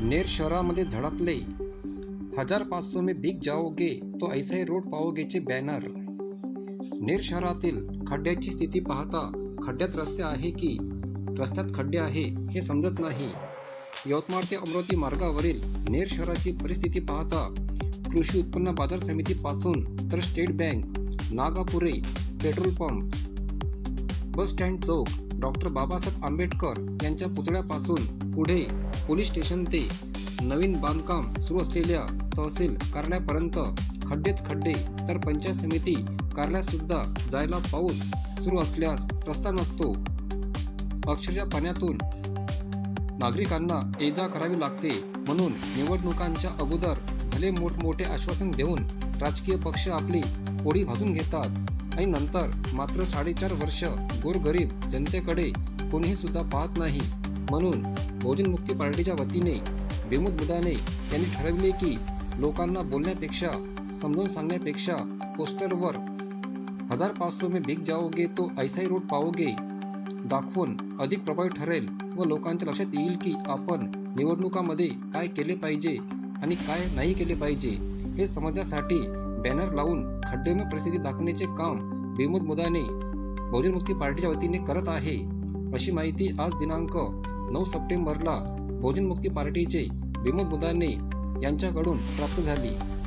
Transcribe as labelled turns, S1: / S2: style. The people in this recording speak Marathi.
S1: नेर शहरामध्ये झळकले हजार पाचसो में बिग जाओगे तो ऐसाई रोड पाओगेचे बॅनर नेर शहरातील खड्ड्याची स्थिती पाहता खड्ड्यात रस्ते आहे की रस्त्यात खड्डे आहे हे समजत नाही. यवतमाळ ते अमरावती मार्गावरील नेर शहराची परिस्थिती पाहता कृषी उत्पन्न बाजार समितीपासून तर state bank Nagapure petrol pump bus stand chowk doctor Babasaheb Ambedkar यांच्या पुतळ्यापासून पुढे पोलीस स्टेशन ते नवीन बांधकाम सुरू असलेल्या तहसील कार्यालयापर्यंत खड्डेच खड्डे तर पंचायत समिती कार्यालयसुद्धा जायला पाऊस सुरू असल्यास रस्ता नसतो. अक्षरशः पाण्यातून नागरिकांना ये जा करावी लागते म्हणून निवडणुकांच्या अगोदर भले मोठमोठे आश्वासन देऊन राजकीय पक्ष आपली पोळी भाजून घेतात आणि नंतर मात्र साडेचार वर्ष गोरगरीब जनतेकडे कोणीही सुद्धा पाहत नाही. म्हणून बहुजन मुक्ती पार्टीच्या वतीने बेमुद बुदाने यांनी ठरविले की लोकांना बोलण्यापेक्षा समजावून सांगण्यापेक्षा पोस्टरवर हजार पाचशे में बिक जाओगे तो ऐसाही रोड पाओगे दाखवून अधिक प्रभावी ठरेल व लोकांच्या लक्षात येईल की आपण निवडणुकामध्ये काय केले पाहिजे आणि काय नाही केले पाहिजे हे समजण्यासाठी बॅनर लावून खड्डेमय परिस्थिती दाखवण्याचे काम बेमुद मुदाने बहुजन मुक्ती पार्टीच्या वतीने करत आहे. अशी माहिती आज दिनांक नऊ सप्टेंबरला भोजनमुक्ती पार्टीचे विमोद बुदाने यांच्याकडून प्राप्त झाली.